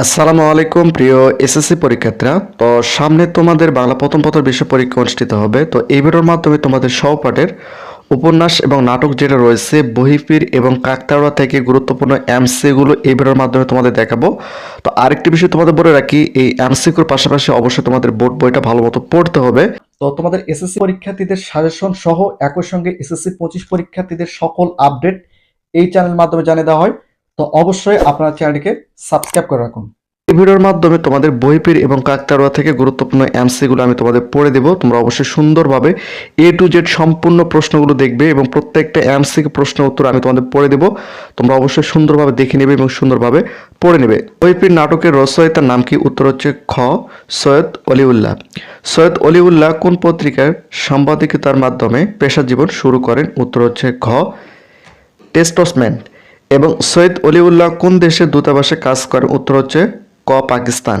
আসসালামু আলাইকুম, প্রিয় এসএসসি পরীক্ষার্থীরা। তো সামনে তোমাদের বাংলা প্রথম পত্র বিশ্ব পরীক্ষা অনুষ্ঠিত হবে। তো এই ভিডিওর মাধ্যমে তোমাদের সহপাঠের উপন্যাস এবং নাটক যেটা রয়েছে, বহিফির এবং কাকতাড়া থেকে গুরুত্বপূর্ণ এমসিগুলো এই ভিডিওর মাধ্যমে তোমাদের দেখাবো। তো আরেকটি বিষয় তোমাদের বলে রাখি, এই এমসিকুর পাশাপাশি অবশ্যই তোমাদের বোর্ড বইটা ভালো মতো পড়তে হবে। তো তোমাদের এসএসসি পরীক্ষার্থীদের সাজেশন সহ একই সঙ্গে এসএসসি পঁচিশ পরীক্ষার্থীদের সকল আপডেট এই চ্যানেলের মাধ্যমে জানিয়ে দেওয়া হয়। তো অবশ্যই আপনার চ্যানেলটিকে সাবস্ক্রাইব করে রাখুন। এই ভিডিওর মাধ্যমে তোমাদের বইপির এবং কাকতাড়ুয়া থেকে গুরুত্বপূর্ণ এমসিগুলো আমি তোমাদের পড়ে দেবো। তোমরা অবশ্যই সুন্দরভাবে এ টু জেড সম্পূর্ণ প্রশ্নগুলো দেখবে এবং প্রত্যেকটা এমসি প্রশ্নের উত্তর আমি তোমাদের পড়ে দেবো। তোমরা অবশ্যই সুন্দরভাবে দেখে নেবে এবং সুন্দরভাবে পড়ে নেবে। বইপির নাটকের রচয়িতার নাম কি? উত্তর হচ্ছে খ, সৈয়দ অলিউল্লাহ। সৈয়দ অলিউল্লাহ কোন পত্রিকার সাংবাদিকতার মাধ্যমে পেশা জীবন শুরু করেন? উত্তর হচ্ছে ঘ টেস্টসম্যান এবং সৈয়দ অলিউল্লাহ কোন দেশে দূতাবাসে কাজ করেন? উত্তর হচ্ছে ক, পাকিস্তান।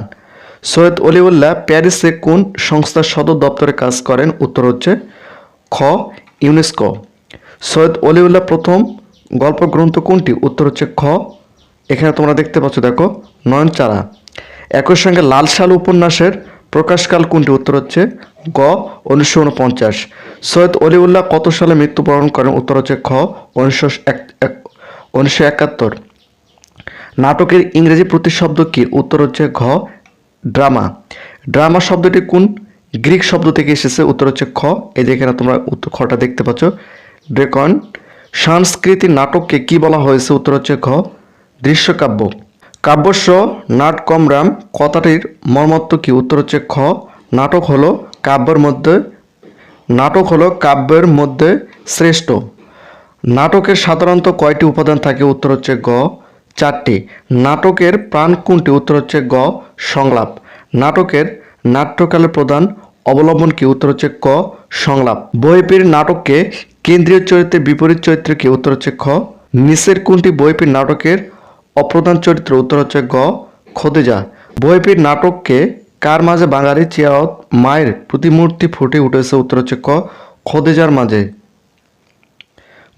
সৈয়দ অলিউল্লাহ প্যারিসে কোন সংস্থার সদর দপ্তরে কাজ করেন? উত্তর হচ্ছে খ, ইউনেস্কো। সৈয়দ অলিউল্লাহ প্রথম গল্প গ্রন্থ কোনটি? উত্তর হচ্ছে খ। এখানে তোমরা দেখতে পাচ্ছ, দেখো, নয়নচারা। একই সঙ্গে লাল সাল উপন্যাসের প্রকাশকাল কোনটি? উত্তর হচ্ছে গ, উনিশশো উনপঞ্চাশ। সৈয়দ অলিউল্লাহ কত সালে মৃত্যুবরণ করেন? উত্তর হচ্ছে খ, উনিশশো উনিশশো একাত্তর। নাটকের ইংরেজি প্রতিশব্দ কি? উত্তর হচ্ছে ঘ, ড্রামা। ড্রামা শব্দটি কোন? গ্রিক শব্দ থেকে এসেছে, উত্তর হচ্ছে খ। এই যে এখানে তোমরা উত্তর খটা দেখতে পাচ্ছ। ড্রেকন, সাংস্কৃতিক নাটককে কি বলা হয়েছে? উত্তর হচ্ছে ঘ, দৃশ্যকাব্য। কাব্যস্য নাট কমরাম কথাটির মর্মত্ব কি? উত্তর হচ্ছে খ, নাটক হলো কাব্যের মধ্যে, নাটক হলো কাব্যের মধ্যে শ্রেষ্ঠ। নাটকের সাধারণত কয়টি উপাদান থাকে? উত্তর হচ্ছে গ, চারটি। নাটকের প্রাণ কোনটি? উত্তর হচ্ছে গ, সংলাপ। নাটকের নাট্যকালের প্রধান অবলম্বন কি? উত্তর হচ্ছে ক, সংলাপ। বইপির নাটককে কেন্দ্রীয় চরিত্রের বিপরীত চরিত্র কি? উত্তর হচ্ছে খ। নিচের কোনটি বইপির নাটকের অপ্রধান চরিত্র? উত্তর হচ্ছে গ, খোদেজা। বইপির নাটককে কার মাঝে বাঙালি চিয়াওত মায়ের প্রতিমূর্তি ফুটে উঠেছে? উত্তর হচ্ছে ক, খোদেজার মাঝে।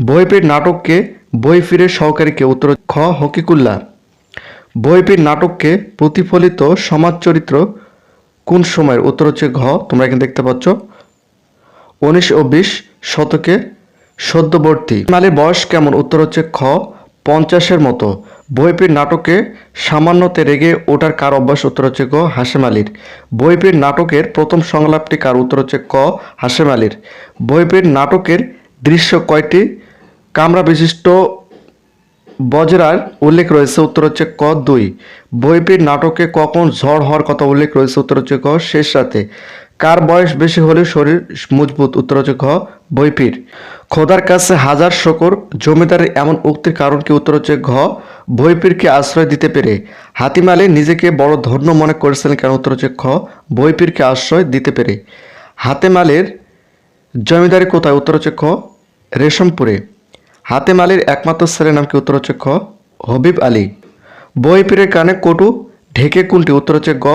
বইপির নাটককে বই ফিরে সহকারীকে উত্তর খ হকিকুল্লাহ বইপির নাটককে প্রতিফলিত সমাজ চরিত্র কোন সময়ের? উত্তর হচ্ছে ঘ, তোমরা এখানে দেখতে পাচ্ছ। উনিশ ও বিশ শতকে সদ্যবর্তী। মালির বয়স কেমন? উত্তর হচ্ছে খ, পঞ্চাশের মতো। বইপির নাটকে সামান্যতে রেগে ওঠার কার অভ্যাস? উত্তর হচ্ছে গ হাসেম আলীর। বইপির নাটকের প্রথম সংলাপটি কার? উত্তর হচ্ছে ক হাসেম আলীর। বইপির নাটকের দৃশ্য কয়টি? কামরা বিশিষ্ট বজরার উল্লেখ রয়েছে, উত্তর হচ্ছে ক দুই। বইপির নাটকে কখন ঝড় হওয়ার কথা উল্লেখ রয়েছে, উত্তর হচ্ছে ক শেষ রাতে। কার বয়স বেশি হলে শরীর মজবুত, উত্তর হচ্ছে খ বইপির খোদার কাছে হাজার শকর, জমিদারের এমন উক্তির কারণ কি, উত্তর হচ্ছে ঘ বইপিরকে আশ্রয় দিতে পেরে। হাতিমালে নিজেকে বড় ধন্য মনে করেছিলেন কেন, উত্তর হচ্ছে খ বইপিরকে আশ্রয় দিতে পেরে। হাতেমালের জমিদারি কোথায়, উত্তর হচ্ছে খ রেশমপুরে। হাতেম আলীর একমাত্র ছেলের নাম কি উত্তর হচ্ছে খ হবিব আলী। বই পীরের কানে কটু, ঢেকে কোনটি উত্তর হচ্ছে গ,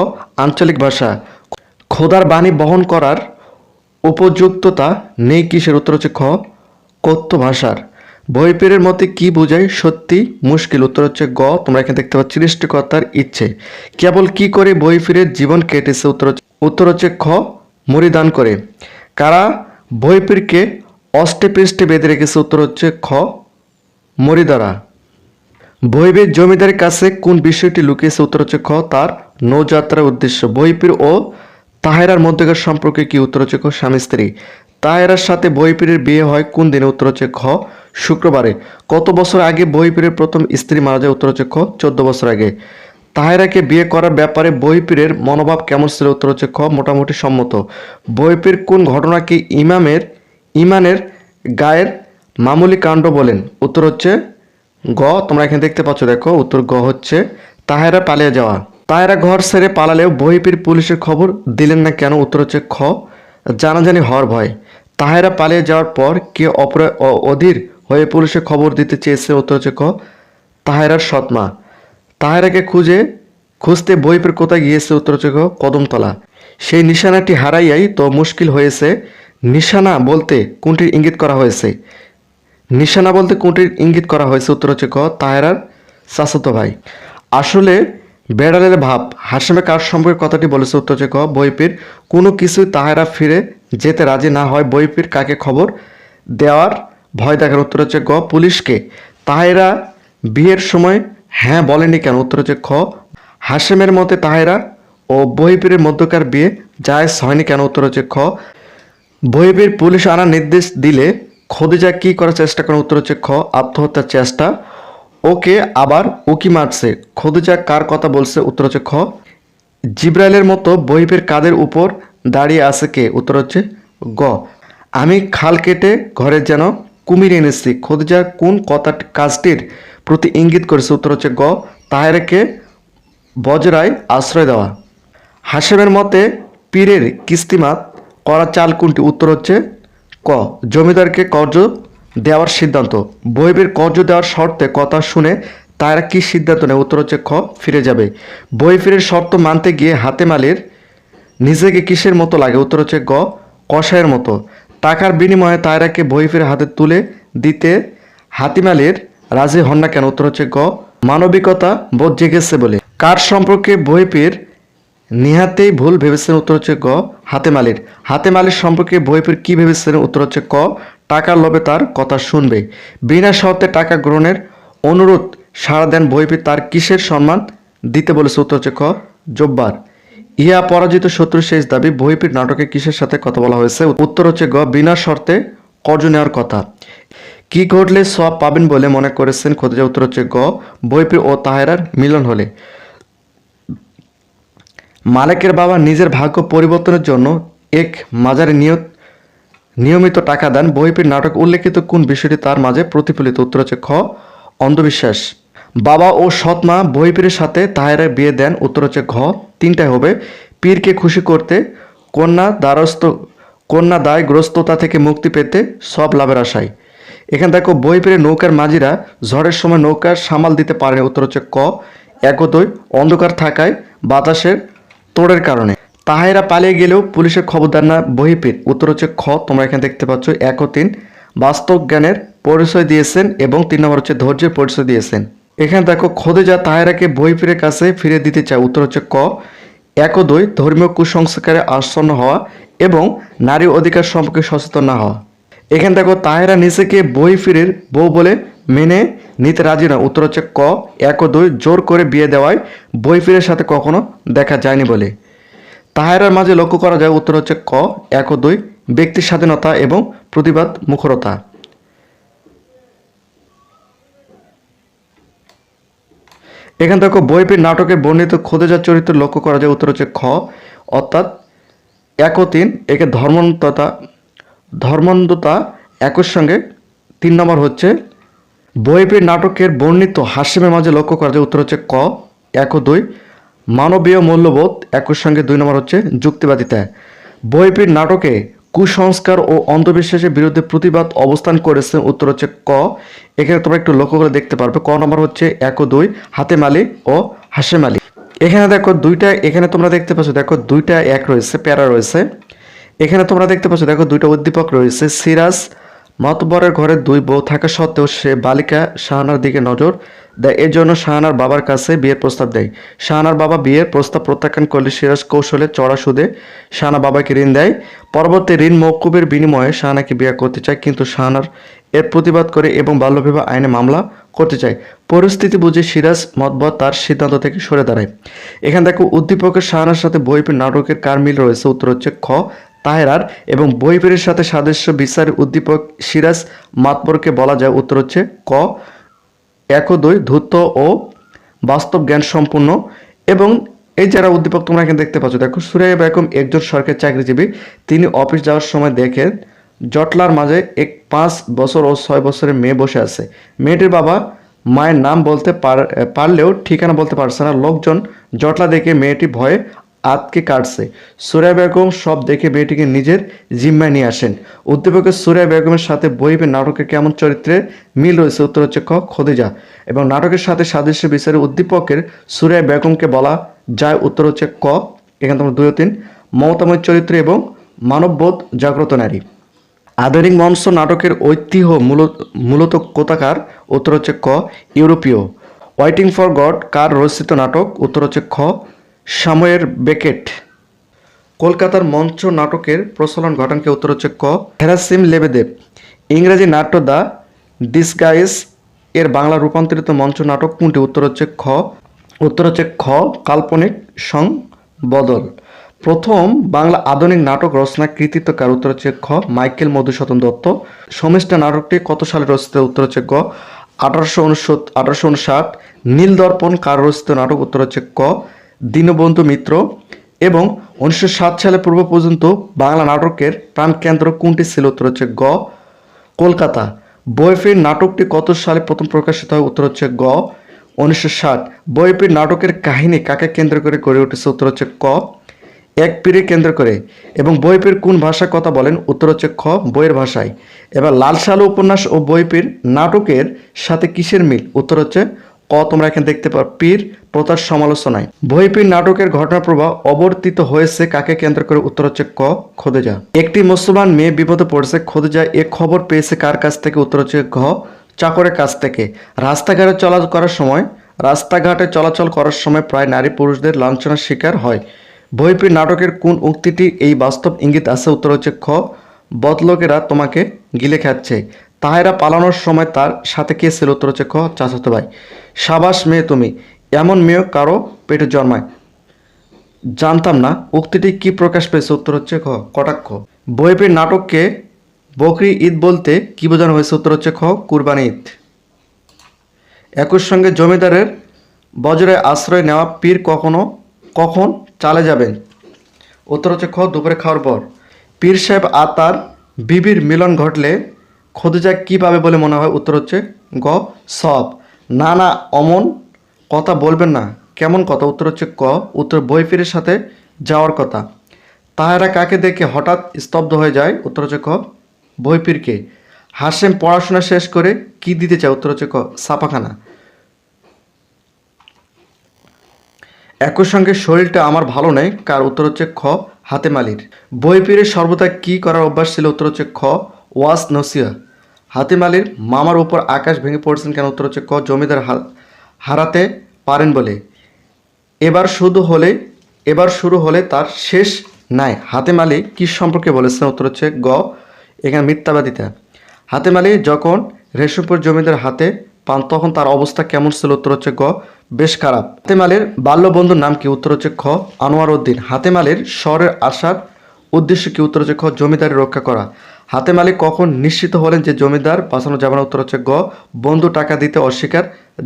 আঞ্চলিক ভাষা। খোদার বাণী বহন করার উপযুক্ততা নেই কিসের উত্তর হচ্ছে খ? কথ্য ভাষার। বই পীরের মতে কি বোঝায়? সত্যি, মুশকিল। উত্তর হচ্ছে গ, তোমরা এখানে দেখতে পাচ্ছ সৃষ্টিকর্তার ইচ্ছে। কেবল কি করে বই ফিরের জীবন কেটেছে উত্তর হচ্ছে উত্তর হচ্ছে খ মরিদান করে কারা বইপীরকে অষ্টে পৃষ্ঠে বেঁধে রেখেছে উত্তর হচ্ছে খ, মরিদারা। বৈবের জমিদারের কাছে কোন বিষয়টি লুকিয়েছে উত্তর হচ্ছে খ, তার নৌযাত্রার উদ্দেশ্য। বইপির ও তাহেরার মধ্যকার সম্পর্কে কি উত্তর হচ্ছে খ, স্বামী স্ত্রী? তাহেরার সাথে বইপিরের বিয়ে হয় কোন দিনে? উত্তর হচ্ছে খ, শুক্রবারে। কত বছর আগে বইপিরের প্রথম স্ত্রী মারা যায়? উত্তর হচ্ছে খ, চোদ্দ বছর আগে। তাহেরাকে বিয়ে করার ব্যাপারে বইপিরের মনোভাব কেমন ছিল? উত্তর হচ্ছে খ, মোটামুটি সম্মত। বইপির কোন ঘটনাকে ইমামের ইমানের গায়ের মামুলি কাণ্ড বলেন। উত্তর হচ্ছে গ। তোমরা এখানে দেখতে পাচ্ছ, দেখো, উত্তর গ হচ্ছে তাহেরা পালিয়ে যাওয়া। তাহেরা ঘর ছেড়ে পালালেও বহিপির পুলিশের খবর দিলেন না কেন? উত্তর হচ্ছে খ। জানাজানি হওয়ার ভয়। তাহেরা পালিয়ে যাওয়ার পর কে অপরা অধীর হয়ে পুলিশে খবর দিতে চেয়েছে? উত্তর হচ্ছে খ তাহেরার সৎমা। তাহেরাকে খুঁজে খুঁজতে বইপের কোথায় গিয়েছে? উত্তর হচ্ছে খ কদমতলা। সেই নিশানাটি হারাইয়াই তো মুশকিল হয়েছে। নিশানা বলতে কোনটির ইঙ্গিত করা হয়েছে? নিশানা বলতে কোনটির ইঙ্গিত করা হয়েছে? উত্তর হচ্ছে ক, তাহেরার চাচাতো ভাই। আসলে বেড়ালের ভাব, হাসেমে কার সম্পর্কে কথাটি বলেছে? উত্তর হচ্ছে ক, বইপির। কোনো কিছুই তাহারা ফিরে যেতে রাজি না হয়, বইপির কাকে খবর দেওয়ার ভয় দেখার। উত্তর হচ্ছে গ পুলিশকে। তাহেরা বিয়ের সময় হ্যাঁ বলেনি কেন? উত্তর হচ্ছে খ, হাসেমের মতে তাহেরা ও বহিপীরের মধ্যকার বিয়ে জায়জ হয়নি কেন? উত্তর হচ্ছে খ বহিবীর পুলিশ আনার নির্দেশ দিলে খদিজা কি করার চেষ্টা করেন উত্তর হচ্ছে খ আত্মহত্যার চেষ্টা। ওকে আবার উকি মারছে। খদিজা কার কথা বলছে উত্তর হচ্ছে খ জিব্রাইলের মতো বহিবের কাদের উপর দাঁড়িয়ে আছে কে? উত্তর হচ্ছে গ। আমি খাল কেটে ঘরে যেন কুমির এনেছি। খদিজা কোন কথা কাজটির প্রতি ইঙ্গিত করেছে উত্তর হচ্ছে গ। তাহেরকে বজরায় আশ্রয় দেওয়া। হাসেমের মতে পীরের কিস্তিমাত করা চাল কোনটি? উত্তর হচ্ছে ক। জমিদারকে কর্জ দেওয়ার সিদ্ধান্ত। বইবের কর্জ দেওয়ার শর্তে কথা শুনে তারা কি সিদ্ধান্ত নেয়? উত্তর হচ্ছে খ, ফিরে যাবে। বই ফিরের শর্ত মানতে গিয়ে হাতে মালির নিজেকে কিসের মতো লাগে? উত্তর হচ্ছে গ কষায়ের মতো। টাকার বিনিময়ে তায়রাকে ফিরে হাতে তুলে দিতে হাতিমালের রাজি হন না কেন? উত্তর হচ্ছে গ, মানবিকতা বোধ জেগেছে বলে। কার সম্পর্কে বইপির নিহাতেই ভুল ভেবেছেন উত্তর হচ্ছে গ হাতেমালির। হাতেমালির সম্পর্কে বইপির কি ভেবেছেন উত্তর হচ্ছে ক টাকার লোভে তার কথা শুনবে। বিনা শর্তে টাকা গ্রহণের অনুরোধ সাড়া দেন বইপির তার কিসের সম্মান দিতে বলেছে উত্তর হচ্ছে ক, জব্বার। ইহা পরাজিত শত্রু শেষ দাবি বহিপির নাটকে কিসের সাথে কথা বলা হয়েছে? উত্তর হচ্ছে গ, বিনা শর্তে কর্জ নেওয়ার কথা। কি ঘটলে সব পাবেন বলে মনে করেছেন খোঁজা উত্তর হচ্ছে গ বইপির ও তাহেরার মিলন হলে। মালিকের বাবা নিজের ভাগ্য পরিবর্তনের জন্য এক মাজারে নিয়ত নিয়মিত টাকা দেন। বইপির নাটক উল্লেখিত কোন বিষয়টি তার মাঝে প্রতিফলিত? উত্তর হচ্ছে খ, অন্ধবিশ্বাস। বাবা ও সৎ মা বইপীরের সাথে তাহেরের বিয়ে দেন। উত্তর হচ্ছে ঘ তিনটায় হবে। পীরকে খুশি করতে কন্যা দ্বারস্থ কন্যা দায়গ্রস্ততা থেকে মুক্তি পেতে সব লাভের আশায়। এখানে দেখো বই পেরে নৌকার মাঝিরা ঝড়ের সময় নৌকার সামাল দিতে পারেনি। উত্তর হচ্ছে ক, একদই অন্ধকার থাকায় বাতাসের তোড়ের কারণে। তাহেরা পালিয়ে গেলেও পুলিশের খবরদার না বহিপির উত্তর হচ্ছে খ, তোমরা এখানে দেখতে পাচ্ছ এক ও তিন। বাস্তব জ্ঞানের পরিচয় দিয়েছেন এবং তিন নম্বর হচ্ছে ধৈর্যের পরিচয় দিয়েছেন। এখানে দেখো, খোদেজা তাহেরাকে বহিপিরের কাছে ফিরে দিতে চায়। উত্তর হচ্ছে ক, এক ও দুই, ধর্মীয় কুসংস্কারে আসন্ন হওয়া এবং নারী অধিকার সম্পর্কে সচেতন না হওয়া। এখানে দেখো তাহেরা নিজেকে বই ফিরের বউ বলে মেনে নিতে রাজি না। উত্তর হচ্ছে ক। এক ও দুই জোর করে বিয়ে দেওয়ায় বই ফিরের সাথে কখনো দেখা যায়নি বলে। তাহেরার মাঝে লক্ষ্য করা যায়, উত্তর হচ্ছে ক। এক ও দুই ব্যক্তি স্বাধীনতা এবং প্রতিবাদ মুখরতা। এখান থেকে বইপির নাটকে বর্ণিত খোদেজার চরিত্র লক্ষ্য করা যায়, উত্তর হচ্ছে খ। অর্থাৎ এক ও তিন একে ধর্মন্ততা ধর্মান্ধতা একর সঙ্গে তিন নম্বর হচ্ছে বইপির নাটকের বর্ণিত হাসিমের মাঝে লক্ষ্য করা যায়, উত্তর হচ্ছে ক, এক ও দুই। মানবীয় মূল্যবোধ একই সঙ্গে দুই নম্বর হচ্ছে যুক্তিবাদিতা। বইপির নাটকে কুসংস্কার ও অন্ধবিশ্বাসের বিরুদ্ধে প্রতিবাদ অবস্থান করেছে, উত্তর হচ্ছে ক। এখানে তোমরা একটু লক্ষ্য করে দেখতে পারবে, ক নম্বর হচ্ছে এক ও দুই, হাতে মালি ও হাসে মালি। এখানে দেখো দুইটা, এখানে তোমরা দেখতে পাচ্ছ, দেখো দুইটা এক রয়েছে, প্যারা রয়েছে। এখানে তোমরা দেখতে পাচ্ছ, দেখো দুইটা উদ্দীপক রয়েছে, সিরাজ মাতবরের ঘরে দুই বউ থাকা সত্ত্বেও সে বালিকা শাহানার দিকে নজর দেয়। এর জন্য শাহানার বাবার কাছে বিয়ের প্রস্তাব দেয়। শাহানার বাবা বিয়ের প্রস্তাব প্রত্যাখ্যান করলে সিরাজ কৌশলে চড়া সুদে শাহানা বাবাকে ঋণ দেয়। পরবর্তী ঋণ মৌকুবের বিনিময়ে শাহানাকে বিয়ে করতে চায়, কিন্তু শাহানার এর প্রতিবাদ করে এবং বাল্যবিবাহ আইনে মামলা করতে চায়। পরিস্থিতি বুঝে সিরাজ মতবর তার সিদ্ধান্ত থেকে সরে দাঁড়ায়। এখানে দেখো, উদ্দীপকের শাহানার সাথে বইপের নাটকের কার মিল রয়েছে? উত্তর হচ্ছে খ। তাহেরার এবং বইপেরের সাথে সাদৃশ্য বিচার উদ্দীপক সিরাজ মাতবরকে বলা যায় উত্তর হচ্ছে ক এক দুই ধূর্ত ও বাস্তব জ্ঞান সম্পূর্ণ এবং এই যারা উদ্দীপক তোমরা এখানে দেখতে পাচ্ছ, দেখো, সুরাইয়া বেগম একজন সরকারি চাকরিজীবী, তিনি অফিস যাওয়ার সময় দেখেন জটলার মাঝে এক পাঁচ বছর ও ছয় বছরের মেয়ে বসে আছে। মেয়েটির বাবা মায়ের নাম বলতে পার- পারলেও ঠিকানা বলতে পারছে না। লোকজন জটলা দেখে মেয়েটি ভয়ে আতকে কাটছে। সুরাই বেগম সব দেখে মেয়েটিকে নিজের জিম্মায় নিয়ে আসেন। উদ্দীপকের সুরাই বেগমের সাথে বইবে নাটকের কেমন চরিত্রে মিল রয়েছে উত্তর হচ্ছে খ খদিজা এবং নাটকের সাথে সাদৃশ্য বিচারে উদ্দীপকের সুরাই বেগমকে বলা যায় উত্তর হচ্ছে ক এখানে তোমার দুই তিন। মমতাময় চরিত্র এবং মানববোধ জাগ্রত নারী। আধুনিক মঞ্চ নাটকের ঐতিহ্য মূলত মূলত কোথাকার? উত্তর হচ্ছে ক ইউরোপীয়। ওয়াইটিং ফর গড কার রচিত নাটক? উত্তর হচ্ছে খ সাময়ের বেকেট। কলকাতার মঞ্চ নাটকের প্রচলন ঘটানকে উত্তর হচ্ছে ক। হেরাসিম লেবেদেব, ইংরেজি নাট্য দ্য ডিসগাইস এর বাংলা রূপান্তরিত মঞ্চ নাটক কোনটি? উত্তর হচ্ছে খ। উত্তর হচ্ছে খ, কাল্পনিক সং, বদল। প্রথম বাংলা আধুনিক নাটক রচনা কৃতিত্ব কার? উত্তর হচ্ছে খ, মাইকেল মধুসূদন দত্ত। সমিষ্টা নাটকটি কত সালে রচিত? উত্তর হচ্ছে গ, আঠারোশো উনসত্তর, আঠারোশো উনষাট। নীল দর্পণ কার রচিত নাটক? উত্তর হচ্ছে ক দীনবন্ধু মিত্র এবং উনিশশো সাত সালে পূর্ব পর্যন্ত বাংলা নাটকের প্রাণকেন্দ্র কোনটি ছিল? উত্তর হচ্ছে গ, কলকাতা। বইফির নাটকটি কত সালে প্রথম প্রকাশিত হয়? উত্তর হচ্ছে গ, উনিশশো ষাট। বইফির নাটকের কাহিনী কাকে কেন্দ্র করে গড়ে উঠেছে? উত্তর হচ্ছে ক, এক পীরে কেন্দ্র করে। এবং বইপির কোন ভাষার কথা বলেন? উত্তর হচ্ছে খ, বইয়ের ভাষায়। এবার লাল সালু উপন্যাস ও বইপির নাটকের সাথে কিসের মিল? উত্তর হচ্ছে ক, তোমরা এখানে দেখতে পাও পীর প্রতার সমালোচনায়। বইপির নাটকের ঘটনা প্রবাহ অবর্তিত হয়েছে কাকে কেন্দ্র করে? উত্তর হচ্ছে ক, খোদেজা। একটি মুসলমান মেয়ে বিপদে পড়েছে, খোদেজা এ খবর পেয়েছে কার কাছ থেকে? উত্তর হচ্ছে ঘ, চাকরের কাছ থেকে। রাস্তাঘাটে চলাচল করার সময়, রাস্তাঘাটে চলাচল করার সময় প্রায় নারী পুরুষদের লাঞ্ছনার শিকার হয়। বইপির নাটকের কোন উক্তিটি এই বাস্তব ইঙ্গিত আছে? উত্তর হচ্ছে খ, বদলোকেরা তোমাকে গিলে খাচ্ছে। তাহেরা পালানোর সময় তার সাথে কে ছিল? উত্তর হচ্ছে খ, চাচাতো ভাই। সাবাস মেয়ে তুমি, এমন মেয়ে কারও পেটে জন্মায়। জানতাম না, উক্তিটি কি প্রকাশ পেয়েছে? উত্তর হচ্ছে খ, কটাক্ষ। বইপির নাটককে বকরি ঈদ বলতে কি বোঝানো হয়েছে? উত্তর হচ্ছে খ, কুরবানি ঈদ। একই সঙ্গে জমিদারের বজ্রে আশ্রয় নেওয়া পীর কখনো কখন চালে যাবেন? উত্তর হচ্ছে খ, দুপুরে খাওয়ার পর। পীর সাহেব আর তার বিবির মিলন ঘটলে খোদিজা কী পাবে বলে মনে হয়? উত্তর হচ্ছে গ, সব। না না, অমন কথা বলবেন না। কেমন কথা? উত্তর হচ্ছে ক। উত্তর বইফিরের সাথে যাওয়ার কথা। তাহারা কাকে দেখে হঠাৎ স্তব্ধ হয়ে যায়? উত্তর হচ্ছে ক। বইফিরকে। হাসেম পড়াশোনা শেষ করে কি দিতে চায়? উত্তর হচ্ছে ক। ছাপাখানা। একই সঙ্গে শরীরটা আমার ভালো নেই, কার? উত্তর হচ্ছে খ। হাতে মালির বই ফিরে সর্বদা কি করার অভ্যাস ছিল? উত্তর হচ্ছে খ। ওয়াস নসিয়া হাতে মালির মামার উপর আকাশ ভেঙে পড়ছেন কেন? উত্তর হচ্ছে, ক, জমিদার হারাতে পারেন বলে। এবার শুধু হলে এবার শুরু হলে তার শেষ নাই। হাতে মালি কি সম্পর্কে বলেছেন? উত্তর হচ্ছে, গ, এখানে মিথ্যাবাদিতা। হাতে মালি যখন রেশমপুর জমিদার হাতে পান, তখন তার অবস্থা কেমন ছিল? উত্তর হচ্ছে, গ, বেশ খারাপ। হাতেমালির বাল্য বন্ধুর নাম কি? উত্তর হচ্ছে, খ, আনোয়ার উদ্দিন। হাতেমালির শহরের আসার উদ্দেশ্য কি? উত্তর হচ্ছে, খ, জমিদারি রক্ষা করা। হাতেমালি কখন নিশ্চিত হলেন যে জমিদার বাঁচানো যাবে না? উত্তর হচ্ছে গ, বন্ধু টাকা দিতে অস্বীকার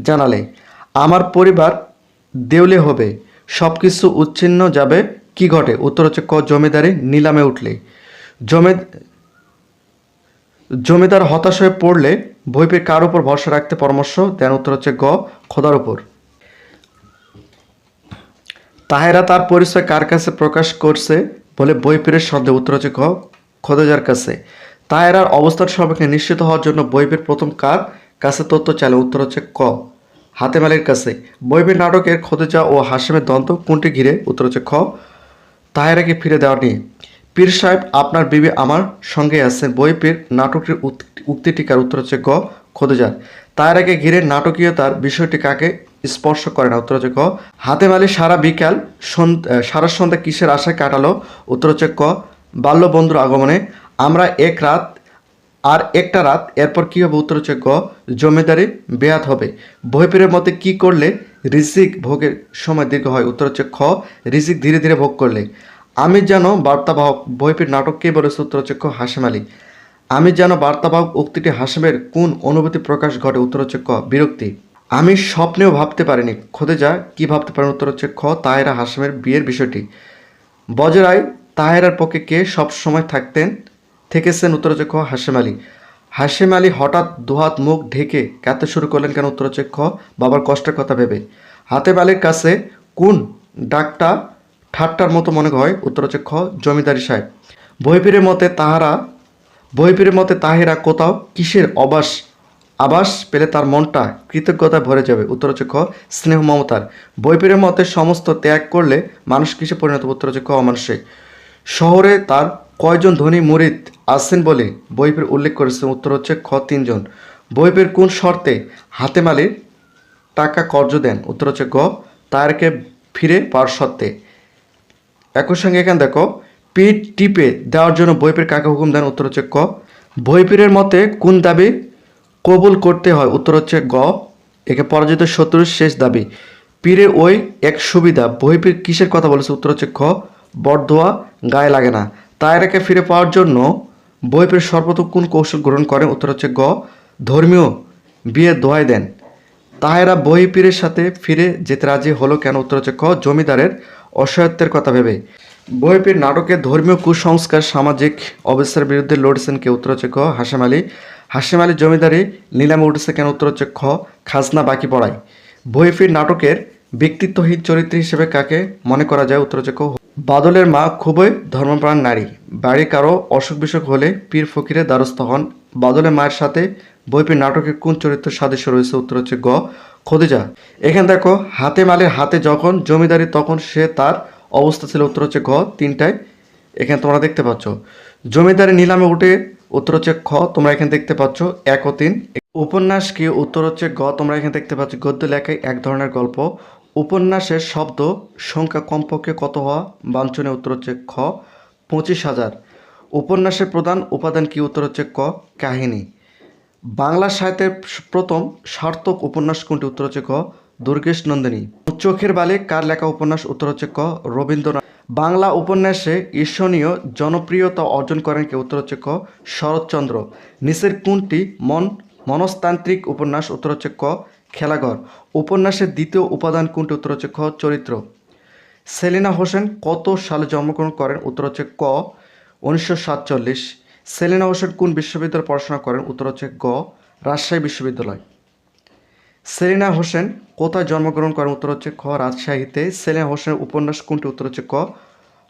জানালে। আমার পরিবার দেউলে হবে সব কিছু উচ্ছিন্ন যাবে, কি ঘটে? উত্তর হচ্ছে ক, জমিদারি নিলামে উঠলে। জমি জমিদার হতাশ হয়ে পড়লে বইপের কার উপর ভরসা রাখতে পরামর্শ দেন? উত্তর হচ্ছে গ, খোদার উপর। তাহেরা তার পরিচয় কার কাছে প্রকাশ করছে বলে বইপের সন্দেহ? উত্তর হচ্ছে গ খোদাজার কাছে। তাহেরার অবস্থান সম্পর্কে নিশ্চিত হওয়ার জন্য বইপের প্রথম কার কাছে তথ্য চাইলে উত্তর হচ্ছে ক। হাতেমালির কাছে। বইপের নাটকের খোদেজা ও হাসিমের দ্বন্দ্ব কোনটি ঘিরে? উত্তর হচ্ছে খ। তাহেরাকে ফিরে দেওয়া নিয়ে। পীর সাহেব আপনার বিবি আমার সঙ্গে আছেন। বই পীর নাটকটির উত- উক্তিটিকার উত্তর হচ্ছে গ খোদজার। তাহেরাকে ঘিরে নাটকীয়তার বিষয়টি কাকে স্পর্শ করে না? উত্তর হচ্ছে ক। হাতেমালি সারা বিকাল সন- আহ, সারা সন্ধ্যা কিসের আশায় কাটালো? উত্তর হচ্ছে ক বাল্য বন্ধুর আগমনে আমরা এক রাত আর একটা রাত, এরপর কী হবে? উত্তর হচ্ছে গ, জমিদারি বেয়াত হবে। বইপেরের মতে কি করলে রিজিক ভোগের সময় দীর্ঘ হয়? উত্তর হচ্ছে খ, রিজিক ধীরে ধীরে ভোগ করলে। আমি যেন বার্তাবাহক বইপের নাটক কে বলেছে? উত্তর হচ্ছে খ হাসেম আলী। আমি যেন বার্তাবাহক উক্তিটি হাসেমের কোন অনুভূতি প্রকাশ ঘটে? উত্তর হচ্ছে ক, বিরক্তি। আমি স্বপ্নেও ভাবতে পারিনি। খোদে যা, কি ভাবতে পারেন? উত্তর হচ্ছে খ তাহেরা হাসেমের বিয়ের বিষয়টি। বজরায় তাহেরার পক্ষে কে সব সময় থাকতেন? থেকেছেন উত্তর হচ্ছে খ হাসেম আলী। হাসেম আলী হঠাৎ দুহাত মুখ ঢেকে কাঁদতে শুরু করলেন কেন উত্তর হচ্ছে খ বাবার কষ্টের কথা ভেবে। হাতেম আলীর কাছে কোন ডাকটা ঠাট্টার মতো মনে হয়? উত্তর হচ্ছে খ জমিদারি সাহেব। বইপিরের মতে তাহারা বইপিরের মতে তাহেরা কোথাও কিসের অবাস? আবাস পেলে তার মনটা কৃতজ্ঞতায় ভরে যাবে। উত্তর হচ্ছে খ স্নেহ মমতার। বইপিরের মতে সমস্ত ত্যাগ করলে মানুষ কিসে পরিণত হবে? উত্তর হচ্ছে খ অমানুষে শহরে তার কয়জন ধনী মুরিদ আছেন বলে বইপের উল্লেখ করেছে উত্তর হচ্ছে খ, তিনজন। বইপের কোন শর্তে হাতেমালির টাকা কর্জ দেন? উত্তর হচ্ছে গ, তারকে ফিরে পাওয়ার সত্ত্বে একই সঙ্গে এখানে দেখো, পিঠ টিপে দেওয়ার জন্য বইপীর কাকে হুকুম দেন? উত্তর হচ্ছে ক। বইপীরের মতে কোন দাবি কবুল করতে হয়? উত্তর হচ্ছে গ, একে পরাজিত শত্রুর শেষ দাবি। পীরে ওই এক সুবিধা। বইপীর কিসের কথা বলেছে? উত্তর হচ্ছে খ বরদোয়া গায়ে লাগে না। তাই তায়েরাকে ফিরে পাওয়ার জন্য বইপীর সর্বপ্রথম কোন কৌশল গ্রহণ করেন, উত্তর হচ্ছে গ, ধর্মীয় বিয়ে দোয়াই দেন। তাহেরা বহিপীরের সাথে ফিরে যেতে রাজি হলো কেন, উত্তর হচ্ছে খ জমিদারের অসহায়ত্বের কথা ভেবে। বহিপীর নাটকে ধর্মীয় কুসংস্কার, সামাজিক অবস্থার বিরুদ্ধে লড়েছেন কে, উত্তর হচ্ছে খ হাসেম আলী। হাসেম আলী জমিদারি নিলামে উঠেছে কেন, উত্তর হচ্ছে খ, খাজনা বাকি পড়ায়। বহিপীর নাটকের ব্যক্তিত্বহীন চরিত্র হিসেবে কাকে মনে করা যায়, উত্তর হচ্ছে খ বাদলের মা খুবই ধর্মপ্রাণ নারী। বাড়ি কারও অসুখ বিসুখ হলে পীর ফকিরের দ্বারস্থ হন। বাদলের মায়ের সাথে বইপীর নাটকের কোন চরিত্র সাদৃশ্য রয়েছে? উত্তর হচ্ছে গ। খদিজা। এখানে দেখো, হাতে মালের হাতে যখন জমিদারি তখন সে তার অবস্থা ছিল। উত্তর হচ্ছে গ। তিনটায়। এখানে তোমরা দেখতে পাচ্ছ। জমিদারি নিলামে উঠে, উত্তর হচ্ছে খ। তোমরা এখানে দেখতে পাচ্ছ, এক ও তিন। উপন্যাস কি? উত্তর হচ্ছে গ। তোমরা এখানে দেখতে পাচ্ছ, গদ্য লেখায় এক ধরনের গল্প। উপন্যাসের শব্দ সংখ্যা কমপক্ষে কত হওয়া? বাঞ্ছনীয় উত্তর হচ্ছে খ। পঁচিশ হাজার। উপন্যাসের প্রধান উপাদান কি? উত্তর হচ্ছে ক। কাহিনী। বাংলা সাহিত্যের প্রথম সার্থক উপন্যাস কোনটি? উত্তর হচ্ছে ক। দুর্গেশ নন্দিনী। চোখের বালে, কার লেখা উপন্যাস? উত্তর হচ্ছে ক। রবীন্দ্রনাথ। বাংলা উপন্যাসে ঈর্ষণীয় জনপ্রিয়তা অর্জন করেন কে? উত্তর হচ্ছে ক। শরৎচন্দ্র। নিচের কোনটি মন, মনস্তান্ত্রিক উপন্যাস? উত্তর হচ্ছে ক। খেলাঘর উপন্যাসের দ্বিতীয় উপাদান কোনটি? উত্তর হচ্ছে খ, চরিত্র। সেলিনা হোসেন কত সালে জন্মগ্রহণ করেন? উত্তর হচ্ছে ক, উনিশশো সাতচল্লিশ। সেলিনা হোসেন কোন বিশ্ববিদ্যালয়ে পড়াশোনা করেন? উত্তর হচ্ছে গ, রাজশাহী বিশ্ববিদ্যালয়। সেলিনা হোসেন কোথায় জন্মগ্রহণ করেন? উত্তর হচ্ছে খ, রাজশাহীতে। সেলিনা হোসেনের উপন্যাস কোনটি? উত্তর হচ্ছে ক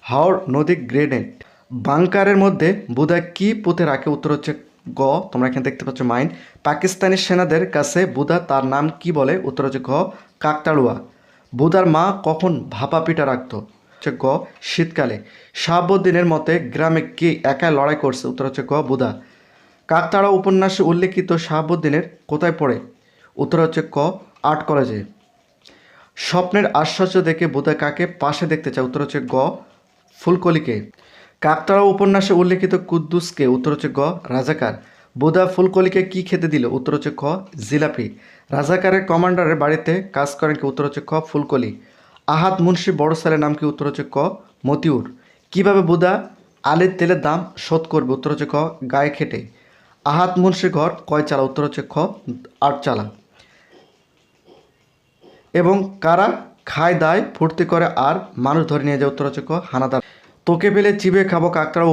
হাওড় নদী গ্রেনেড। বাংকারের মধ্যে বুধা কি পুঁতে রাখে? উত্তর হচ্ছে গ, তোমরা এখানে দেখতে পাচ্ছ মাইন্ড পাকিস্তানি সেনাদের কাছে বুধা তার নাম কি বলে? উত্তর হচ্ছে ঘ, কাকতাড়ুয়া। বুধার মা কখন ভাপা পিঠা রাখতো? হচ্ছে গ শীতকালে। শাহাবুদ্দিনের মতে গ্রামে কে একা লড়াই করছে? উত্তর হচ্ছে গ বুধা। কাকতাড়া উপন্যাসে উল্লেখিত শাহাবুদ্দিনের কোথায় পড়ে? উত্তর হচ্ছে ক, আর্ট কলেজে। স্বপ্নের আশ্চর্য দেখে বুধা কাকে পাশে দেখতে চায়? উত্তর হচ্ছে গ, ফুলকলিকে। কাকতাড়া উপন্যাসে উল্লেখিত কুদ্দুসকে উত্তর হচ্ছে গ, রাজাকার। বুধা ফুলকলিকে কি খেতে দিল? উত্তর হচ্ছে খ, জিলাপি। রাজাকারের কমান্ডারের বাড়িতে কাজ করেন কি? উত্তর হচ্ছে খ, ফুলকলি। আহাত মুন্সি বড় সালের নাম কি? উত্তর হচ্ছে ক, মতিউর। কীভাবে বুধা আলের তেলের দাম শোধ করবে? উত্তর হচ্ছে খ গায়ে খেটে। আহাত মুন্সি ঘর কয় চালা? উত্তর হচ্ছে খ, আট চালা। এবং কারা খায়, দায়, ফুর্তি করে আর মানুষ ধরে নিয়ে যায়? উত্তর হচ্ছে ক, হানাদার। তোকে পেলে চিবে খাব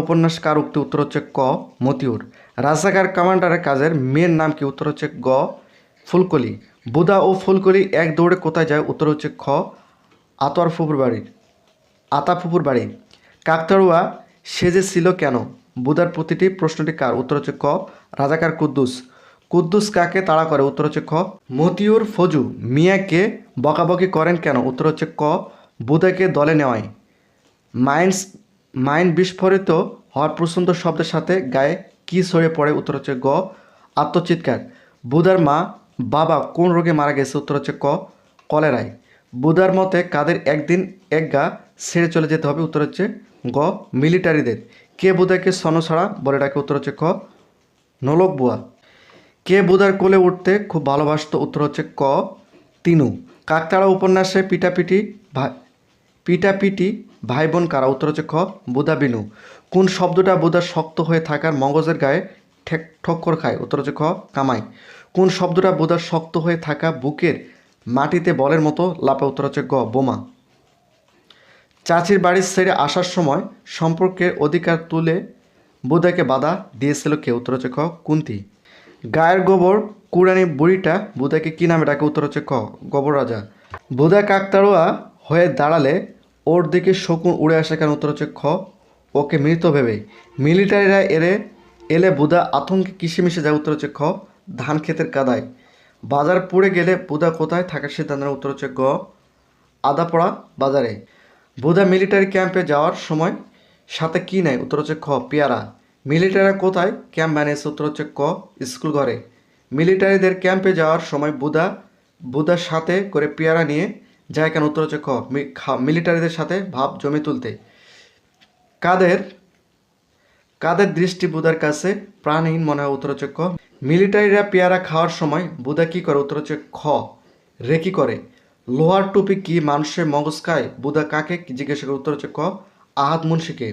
উপন্যাস, কার উক্তি উত্তর হচ্ছে ক? মতিউর। রাজাকার কমান্ডারের কাজের মেয়ের নাম কি? উত্তর হচ্ছে গ। ফুলকলি। বুদা ও ফুলকলি এক দৌড়ে কোথায় যায়? উত্তর হচ্ছে খ। আতর ফুপুর বাড়ির আতা ফুপুর বাড়ি। কাকতাড়ুয়া সেজে ছিল কেন? বুদার প্রতিটি প্রশ্নটি কার? উত্তর হচ্ছে ক। রাজাকার কুদ্দুস। কুদ্দুস কাকে তাড়া করে? উত্তর হচ্ছে খ। মতিউর ফজু। মিয়াকে বকাবকি করেন কেন? উত্তর হচ্ছে ক। বুদাকে দলে নেওয়ায়। মাইন্ডস মাইন্ড বিস্ফোরিত হওয়ার প্রচণ্ড শব্দের সাথে গায়ে কি ছড়িয়ে পড়ে? উত্তর হচ্ছে গ। আত্মচিৎকার। বুধার মা, বাবা কোন রোগে মারা গেছে? উত্তর হচ্ছে ক। কলেরায়। বুধার মতে কাদের একদিন এক গা ছেড়ে চলে যেতে হবে? উত্তর হচ্ছে গ। মিলিটারিদের। কে বুধাকে সনছাড়া বলে ডাকে? উত্তর হচ্ছে ক। নলক বুয়া। কে বুধার কোলে উঠতে খুব ভালোবাসত? উত্তর হচ্ছে ক। তিনু। কাকতাড়া উপন্যাসে পিটাপিটি পিটাপিটি ভাই বোন কারা? উত্তর হচ্ছে খ বুধা বিনু। কোন শব্দটা বুধার শক্ত হয়ে থাকার মগজের গায়ে ঠেক, ঠক্কর খায়? উত্তর হচ্ছে খ, কামাই। কোন শব্দটা বুধার শক্ত হয়ে থাকা বুকের মাটিতে বলের মতো লাপে? উত্তর হচ্ছে গ, বোমা। চাচির বাড়ির ছেড়ে আসার সময় সম্পর্কের অধিকার তুলে বুধাকে বাধা দিয়েছিল কে? উত্তর হচ্ছে খ, কুন্তি। গায়ের গোবর কুড়ানি বুড়িটা বুধাকে কী নামে ডাকে? উত্তর হচ্ছে খ গোবর রাজা। বুধা কাকতাড়ুয়া হয়ে দাঁড়ালে ওর দিকে শকুন উড়ে আসে কেন? উত্তর হচ্ছে খ। ওকে মৃত ভেবে। মিলিটারিরা এরে, এলে বুধা আতঙ্কে কিসে মিশে যায়? উত্তর হচ্ছে খ। ধান ক্ষেতের কাদায়। বাজার পড়ে গেলে বুধা কোথায়? থাকার সিদ্ধান্ত? উত্তর হচ্ছে গ। আদাপড়া বাজারে। বুধা মিলিটারি ক্যাম্পে যাওয়ার সময় সাথে কি নেয়? উত্তর হচ্ছে খ। পেয়ারা। মিলিটারিরা কোথায়? ক্যাম্প বানিয়েছে। উত্তর হচ্ছে ক। স্কুল ঘরে। মিলিটারিদের ক্যাম্পে যাওয়ার সময় বুধা বুধার সাথে করে পেয়ারা নিয়ে যায় কেন? উত্তর হচ্ছে খ। মিলিটারিদের সাথে ভাব জমে তুলতে। কাদের কাদের দৃষ্টি বুধার কাছে প্রাণহীন মনে হয়? উত্তর হচ্ছে মিলিটারিরা পেয়ারা খাওয়ার সময় বুধা কি করে? উত্তর হচ্ছে খ। রেকি করে? লোহার টুপি কি মানুষের মগজ খায়? বুধা কাকে জিজ্ঞাসা করে? উত্তর হচ্ছে ক আহাদ মুন্সিকে।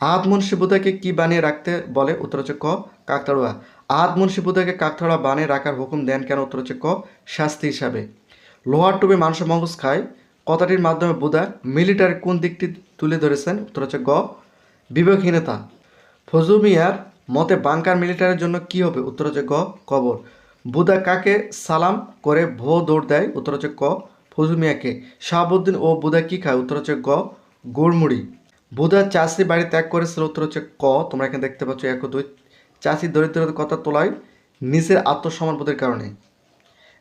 আহাদ মুন্সি বুধাকে কি বানিয়ে রাখতে বলে? উত্তর হচ্ছে ক কাকতাড়ুয়া। আহাদ মুন্সি বুধাকে কাকতাড়ুয়া বানিয়ে রাখার হুকুম দেন কেন? উত্তর হচ্ছে ক। শাস্তি হিসাবে। লোহার টুপি মানুষের মগজ খায়। কথাটির মাধ্যমে বুধা মিলিটারি কোন দিকটি তুলে ধরেছেন? উত্তর হচ্ছে গ। বিবেকহীনতা। ফজু মিয়ার মতে বাংকার মিলিটারির জন্য কি হবে? উত্তর হচ্ছে গ। কবর। বুদা কাকে সালাম করে ভো দৌড় দেয়? উত্তর হচ্ছে ক। ফজু মিয়াকে। শাহাবুদ্দিন ও বুদা কি খায়? উত্তর হচ্ছে গ। গুড়মুড়ি। বুদা চাষি বাড়ি ত্যাগ করেছিল? উত্তর হচ্ছে ক। তোমরা এখানে দেখতে পাচ্ছ এক দুই। চাষি দরিদ্রতার কথা তোলায় নিজের আত্মসম্মানবোধের কারণে।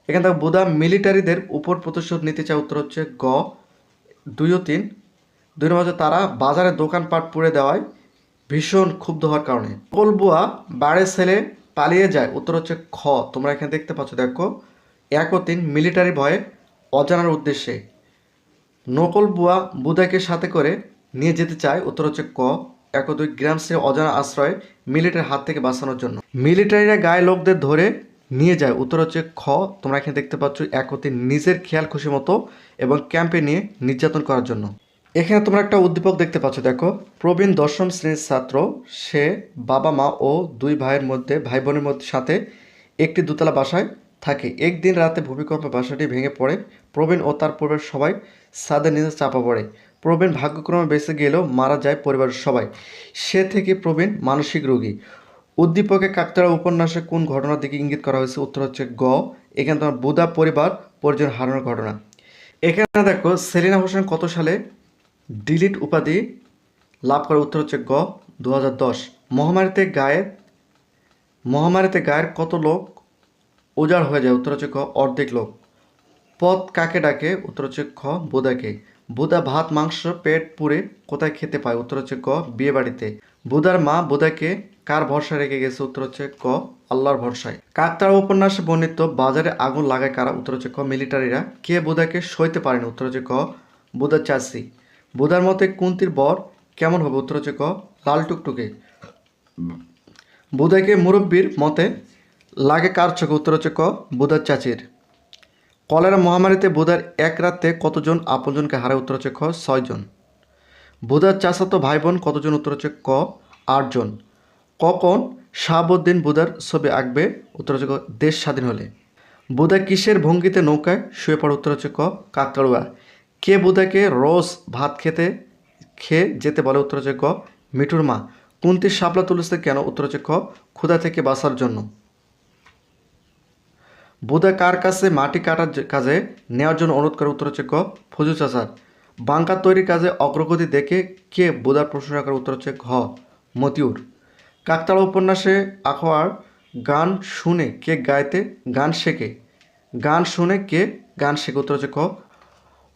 এখানে দেখো বুদা মিলিটারিদের উপর প্রতিশোধ নিতে চায় উত্তর হচ্ছে গ, দুই ও তিন। দুই নম্বর তারা বাজারে দোকানপাট পুড়ে দেওয়ায় ভীষণ ক্ষুব্ধ হওয়ার কারণে। কলবুয়া বাড়ে ছেলে পালিয়ে যায়, উত্তর হচ্ছে খ। তোমরা এখানে দেখতে পাচ্ছ, দেখো, এক ও তিন মিলিটারি ভয়ে অজানার উদ্দেশ্যে। নকল বুয়া বুদাকে সাথে করে নিয়ে যেতে চায়, উত্তর হচ্ছে ক। এক দুই গ্রাম সে অজানা আশ্রয় মিলিটারির হাত থেকে বাঁচানোর জন্য। মিলিটারিরা গায়ে লোকদের ধরে নিয়ে যায়। উত্তর হচ্ছে খ। তোমরা এখানে দেখতে পাচ্ছ এক ও নিজের খেয়াল, খুশি মতো এবং ক্যাম্পে নিয়ে নির্যাতন করার জন্য। এখানে তোমরা একটা উদ্দীপক দেখতে পাচ্ছ, দেখো। প্রবীণ দশম শ্রেণির ছাত্র, সে বাবা, মা ও দুই ভাইয়ের মধ্যে, ভাই বোনের মধ্যে সাথে একটি দোতলা বাসায় থাকে। একদিন রাতে ভূমিকম্পে বাসাটি ভেঙে পড়ে। প্রবীণ ও তার পরিবারের সবাই ছাদে নিচে চাপা পড়ে। প্রবীণ ভাগ্যক্রমে বেঁচে গেলেও মারা যায় পরিবারের সবাই। সে থেকে প্রবীণ মানসিক রোগী। উদ্দীপকে কাকতারা উপন্যাসে কোন ঘটনার দিকে ইঙ্গিত করা হয়েছে? উত্তর হচ্ছে গ। এখানে তোমার বুদা পরিবার, পরিজন হারানোর ঘটনা। এখানে দেখো সেলিনা হোসেন কত সালে ডিলিট উপাধি লাভ করে? উত্তর হচ্ছে গ দু হাজার দশ। মহামারীতে গায়ের মহামারীতে গায়ের কত লোক উজাড় হয়ে যায়? উত্তর হচ্ছে ক, অর্ধেক লোক। পথ কাকে ডাকে? উত্তর হচ্ছে খ, বুদাকে। বুদা ভাত, মাংস, পেট পুড়ে কোথায় খেতে পায়? উত্তর হচ্ছে ক বিয়ে বাড়িতে বুদার মা বুদাকে কার ভরসা রেখে গেছে? উত্তর হচ্ছে ক, আল্লাহর ভরসায়। কাকতারা উপন্যাসে বর্ণিত, বাজারে আগুন লাগায় কারা? উত্তর হচ্ছে ক, মিলিটারিরা। কে বুদাকে সইতে পারেনি? উত্তর হচ্ছে ক বুদার চাষি। বুদার মতে কুন্তির বর কেমন হবে? উত্তর হচ্ছে ক, লাল টুকটুকে। বুদাকে মুরব্বীর মতে লাগে কার চোখে? উত্তর হচ্ছে ক বুদার চাচির। কলেরা মহামারীতে বুধার এক রাতে কতজন আপনজনকে হারে উত্তর হচ্ছে খ, ছয়জন। বুধার চাচাতো ভাই বোন কতজন? উত্তর হচ্ছে ক, আটজন। কখন শাহাবুদ্দিন বুধার ছবি আঁকবে? উত্তর হচ্ছে ক দেশ স্বাধীন হলে। বুধা কিসের ভঙ্গিতে নৌকায় শুয়ে পড়ে? উত্তর হচ্ছে কাকতাড়ুয়া কে বুধাকে রোজ ভাত খেতে, খেয়ে যেতে বলে? উত্তর হচ্ছে ক মিঠুর মা। কুন্তির শাপলা তুলেছে কেন? উত্তর হচ্ছে ক ক্ষুধা থেকে বাঁচার জন্য। বুধা কার কাছে মাটি কাটার কাজে নেওয়ার জন্য অনুরোধ করে? উত্তর হচ্ছে ক ফজু চাচার। বাংকার তৈরির কাজে অগ্রগতি দেখে কে বুধার প্রশংসা করে? উত্তর হচ্ছে ঘ মতিউর। কাকতাড়া উপন্যাসে আখোয়ার গান শুনে কে গাইতে, গান শেখে? গান শুনে কে গান শেখে? উত্তর হচ্ছে ক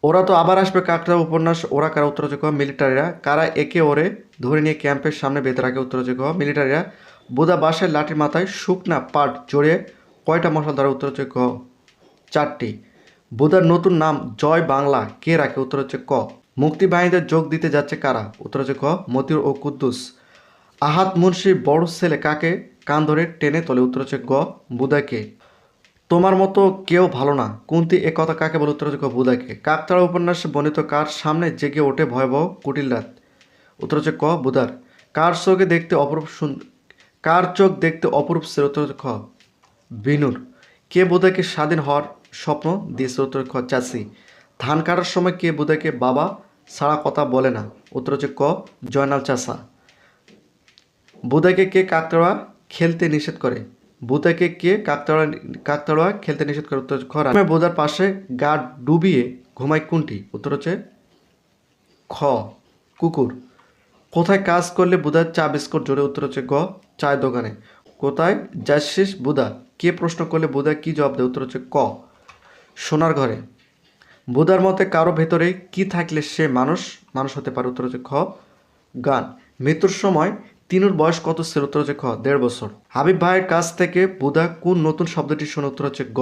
ওরা তো আবার আসবে কাকতাড়া উপন্যাস, ওরা কারা? উত্তর হচ্ছে ক মিলিটারিরা। কারা একে ওরে ধরে নিয়ে ক্যাম্পের সামনে বেঁধে রাখে? উত্তর হচ্ছে ক মিলিটারিরা। বুধা বাসায় লাঠির মাথায় শুকনা পাট জড়িয়ে কয়টা মশলা ধরে? উত্তর হচ্ছে ক চারটি। বুধার নতুন নাম জয় বাংলা কে রাখে? উত্তর হচ্ছে ক মুক্তিবাহিনীদের যোগ দিতে যাচ্ছে কারা? উত্তর হচ্ছে ক মতিউর ও কুদ্দুস। আহাত মুন্সির বড় ছেলে কাকে? কান ধরে টেনে তোলে উত্তর হচ্ছে গ বুদাকে তোমার মতো কেউ ভালো না। কুন্তি এ কথা কাকে বলে? উত্তর হচ্ছে ক বুদাকে কাকতাড়া উপন্যাসে বর্ণিত কার সামনে জেগে ওঠে ভয়াবহ কুটিল রাত? উত্তর হচ্ছে ক, বুদার। কার চোখে দেখতে অপরূপ সুন্দর কার চোখ দেখতে অপরূপ ছিল? উত্তর হচ্ছে খ, বিনুর। কে বুধাকে স্বাধীন হওয়ার স্বপ্ন দিয়েছে উত্তর খ চাষি ধান কাটার সময় কে বুধাকে বাবা সারা কথা বলে না? উত্তর হচ্ছে ক, জয়নাল চাষা বুধাকে কে কাকতাড়া খেলতে নিষেধ করে? বুধাকে কে কাকতাড়া কাকতাড়া খেলতে নিষেধ করে? উত্তর হচ্ছে খ, রামে বুধার পাশে গা ডুবিয়ে ঘুমায় কোনটি। উত্তর হচ্ছে খ, কুকুর। কোথায় কাজ করলে বুধার চা বিস্কুট জোরে? উত্তর হচ্ছে গ, চায়ের দোকানে। কোথায় যাচ্ছিস বুধা কে প্রশ্ন করলে বুধা কি জবাব দেয়? উত্তর হচ্ছে ক, সোনার ঘরে। বুধার মতে কারও ভেতরে কি থাকলে সে মানুষ মানুষ হতে পারে? উত্তর হচ্ছে খ, গান। মৃত্যুর সময় তিনুর বয়স কত ছিল উত্তর হচ্ছে খ দেড় বছর। হাবিব ভাইয়ের কাছ থেকে বুধা কোন নতুন শব্দটি শুনে উত্তর হচ্ছে গ?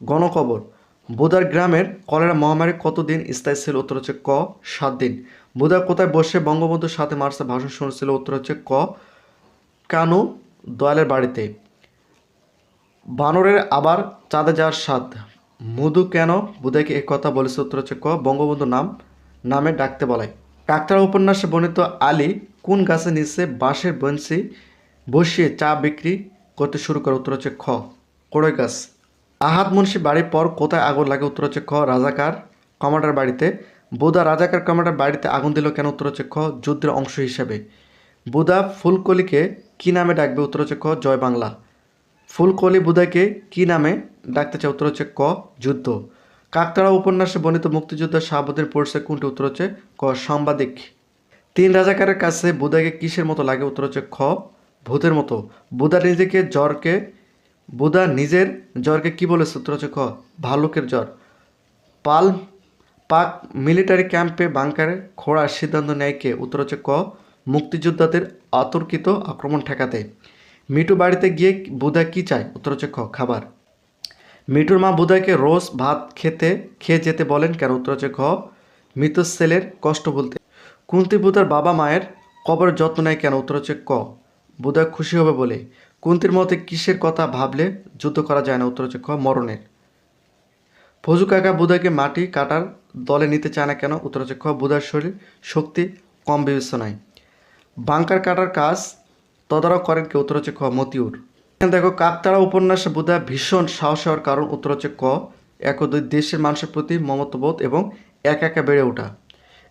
গণকবর। বুদার গ্রামের কলেরা মহামারী কতদিন স্থায়ী ছিল উত্তর হচ্ছে ক? সাত দিন। বুধা কোথায় বসে বঙ্গবন্ধুর সাথে মার্চে ভাষণ শুনেছিল উত্তর হচ্ছে ক? কানু, দয়ালের বাড়িতে। বানরের আবার চাঁদে যাওয়ার স্বাদ। মধু কেন বুধাইকে এক কথা বলেছে উত্তর হচ্ছে ক? বঙ্গবন্ধু নাম, নামে ডাকতে বলায়। কাকতারা উপন্যাসে বর্ণিত আলী কোন গাছের নিচে বাঁশের বঞ্চি বসিয়ে চা বিক্রি করতে শুরু করে? উত্তর হচ্ছে খ। কড়ই গাছ। আহাদ মুন্সি বাড়ির পর কোথায় আগুন লাগে? উত্তর হচ্ছে খ, রাজাকার কমান্ডার বাড়িতে। বুধা রাজাকার কমান্ডার বাড়িতে আগুন দিল কেন? উত্তর হচ্ছে খ, যুদ্ধের অংশ হিসেবে। বুধা ফুলকলিকে কি নামে ডাকবে? উত্তর হচ্ছে খ, জয় বাংলা। ফুলকলি বুধাকে কি নামে ডাকতে চায়? উত্তর হচ্ছে ক, যুদ্ধ। কাকতাড়া উপন্যাসে বর্ণিত মুক্তিযোদ্ধা শাহাবুদ্দিন পরিচয় কোনটি? উত্তর হচ্ছে ক, সাংবাদিক। তিন রাজাকারের কাছে বুধাকে কিসের মতো লাগে? উত্তর হচ্ছে খ। ভূতের মতো। বুধা নিজেকে জ্বরকে বুধা নিজের জ্বরকে কি বলেছে? উত্তর হচ্ছে খ। ভালুকের জ্বর। পাল, পাক মিলিটারি ক্যাম্পে বাংকারে খোঁড়ার সিদ্ধান্ত নেয় কে? উত্তর হচ্ছে ক। মুক্তিযোদ্ধাদের অতর্কিত আক্রমণ ঠেকাতে। মিটু বাড়িতে গিয়ে বুধা কি চায়? উত্তর হচ্ছে খ, খাবার। মিটুর মা বুধাকে রোজ ভাত খেতে, খেয়ে যেতে বলেন কেন? উত্তর হচ্ছে খ। মৃত ছেলের কষ্ট বলতে কুন্তি বুধার বাবা মায়ের কবরের যত্ন নেয় কেন? উত্তর হচ্ছে ক। বুধা খুশি হবে বলে। কুন্তির মতে কিসের কথা ভাবলে যুদ্ধ করা যায় না? উত্তর হচ্ছে খ, মরণের। ফজু কাকা বুধাকে মাটি কাটার দলে নিতে চায় না কেন? উত্তর হচ্ছে খ, বুধার শরীর শক্তি কম বিবেচনায়। বাংকার কাটার কাজ তদারক করেন কে? উত্তর হচ্ছে খ, মতিউর। দেখো, কাকতারা উপন্যাসে বুধা ভীষণ সাহস হওয়ার কারণ, উত্তর হচ্ছে ক, এক দুই দেশের মানুষের প্রতি মমত্ববোধ এবং একা একা বেড়ে ওঠা।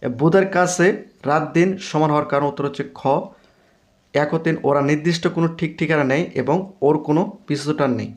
বুধার কাছে রাত দিন সমান হওয়ার কারণ উত্তর হচ্ছে খ। এক ওরা নির্দিষ্ট কোনো ঠিক ঠিকানা নেই এবং ওর কোনো পিছুটান নেই।